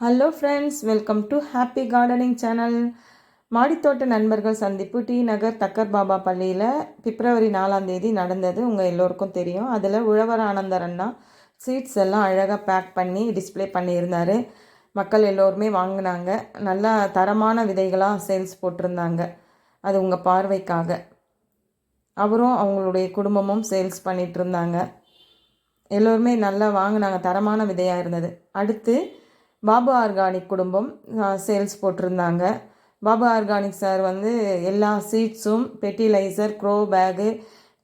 Hello friends welcome to happy gardening channel மாடித்தோட்ட நண்பர்கள் சந்திப்பு. D. நகர் Tucker Baba பள்ளியில் பிப்ரவரி நாலாம் தேதி நடந்தது. உங்கள் எல்லோருக்கும் தெரியும். அதில் உழவர் ஆனந்தர் அண்ணா சீட்ஸ் எல்லாம் அழகாக பேக் பண்ணி டிஸ்ப்ளே பண்ணியிருந்தார். மக்கள் எல்லோருமே வாங்கினாங்க. நல்லா தரமான விதைகளாக சேல்ஸ் போட்டிருந்தாங்க. அது உங்கள் பார்வைக்காக. அவரும் அவங்களுடைய குடும்பமும் சேல்ஸ் பண்ணிகிட்டு இருந்தாங்க. எல்லோருமே நல்லா வாங்கினாங்க. தரமான விதையாக இருந்தது. அடுத்து பாபு ஆர்கானிக் குடும்பம் சேல்ஸ் போட்டிருந்தாங்க. பாபு ஆர்கானிக் சார் வந்து எல்லா சீட்ஸும் fertilizer grow bag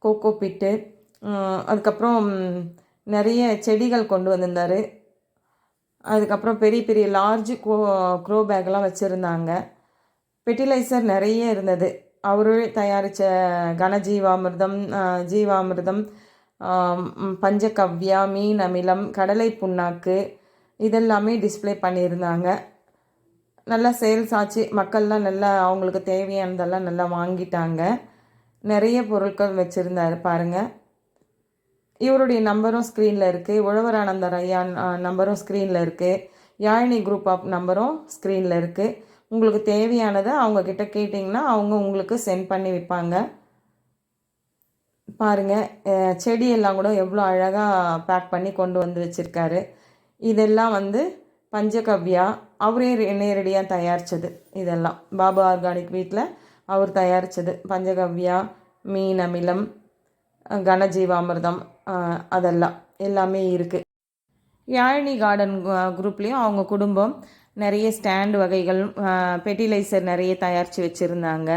coco peat அதுக்கப்புறம் நிறைய செடிகள் கொண்டு வந்திருந்தார். அதுக்கப்புறம் பெரிய பெரிய லார்ஜ் கோ க்ரோ பேக்லாம் வச்சுருந்தாங்க. ஃபெர்டிலைசர் நிறைய இருந்தது. அவரே தயாரித்த கனஜீவாமிர்தம் ஜீவாமிர்தம் பஞ்சகவ்யா மீன் அமிலம் கடலை புண்ணாக்கு இதெல்லாமே டிஸ்ப்ளே பண்ணியிருந்தாங்க. நல்லா சேல்ஸ் ஆச்சு. மக்கள்லாம் நல்லா அவங்களுக்கு தேவையானதெல்லாம் நல்லா வாங்கிட்டாங்க. நிறைய பொருட்கள் வச்சுருந்தாரு பாருங்கள் இவருடைய நம்பரும் ஸ்க்ரீனில் இருக்குது உழவரானந்தர் ஐயா நம்பரும் ஸ்க்ரீனில் இருக்குது யாழினி குரூப் ஆஃப் நம்பரும் ஸ்க்ரீனில் இருக்குது உங்களுக்கு தேவையானதை அவங்க கிட்ட கேட்டிங்கன்னா அவங்க உங்களுக்கு சென்ட் பண்ணி வைப்பாங்க. பாருங்கள் செடியெல்லாம் கூட எவ்வளோ அழகாக பேக் பண்ணி கொண்டு வந்து வச்சுருக்காரு. இதெல்லாம் வந்து பஞ்சகவ்யா அவரே நேரடியாக தயாரித்தது இதெல்லாம். பாபா ஆர்கானிக் வீட்டில் அவர் தயாரித்தது பஞ்சகவ்யா மீன் அமிலம் கனஜீவாமிர்தம் அதெல்லாம். எல்லாமே இருக்குது யாழினி கார்டன் குரூப்லேயும் அவங்க குடும்பம் நிறைய ஸ்டாண்ட் வகைகள் ஃபெர்டிலைசர் நிறைய தயாரித்து வச்சுருந்தாங்க.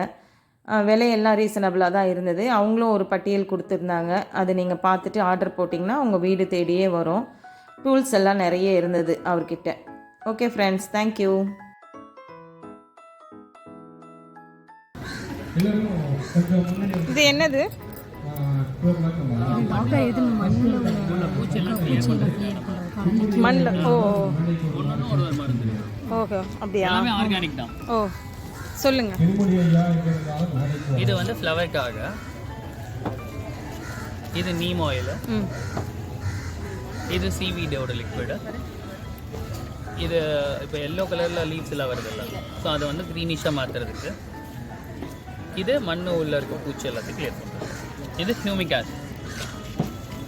விலையெல்லாம் ரீசனபிளாக தான் இருந்தது. அவங்களும் ஒரு பட்டியல் கொடுத்துருந்தாங்க. அது நீங்கள் பார்த்துட்டு ஆர்டர் போட்டிங்கன்னா உங்கள் வீடு தேடியே வரும். டூல்ஸ் எல்லாம் நிறைய இருந்தது அவர்கிட்ட. ஓகே ஃப்ரெண்ட்ஸ் தேங்க்யூ இது என்னது? மண்ணில் ஓ ஓகே அப்படியா? ஆர்கானிக் தான். ஓ சொல்லுங்கள் இது வந்து ஃப்ளவருக்காக இது நீம் ஆயில் ம். இது சீவீடோட லிக்விடு இது இப்போ எல்லோ கலரில் லீவ்ஸ் எல்லாம் வருதுல்ல. ஸோ அதை வந்து க்ரீனிஷாக மாற்றுறதுக்கு இது மண் உள்ள இருக்க பூச்சி எல்லாத்தையும் கிளியர் பண்ணுறது இது ஹியூமிக் ஆசிட்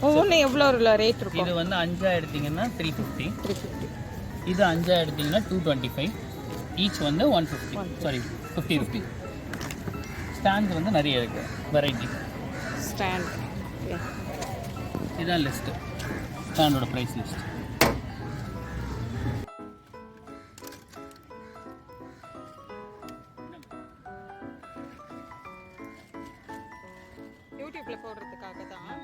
ஒவ்வொன்றும் எவ்வளோ ரேட் இருக்கும். இது வந்து அஞ்சா எடுத்தீங்கன்னா த்ரீ ஃபிஃப்டி த்ரீ ஃபிஃப்டி இது அஞ்சா எடுத்தீங்கன்னா டூ டுவெண்ட்டி ஃபைவ் ஈச் வந்து one fifty sorry fifty rupee stands வந்து நிறைய இருக்குது வெரைட்டி ஸ்டாண்ட் இதுதான் லிஸ்ட்டு ஸ்டாண்டோட ப்ரைஸ் லிஸ்ட் யூடியூப்பில் போடுறதுக்காக தான்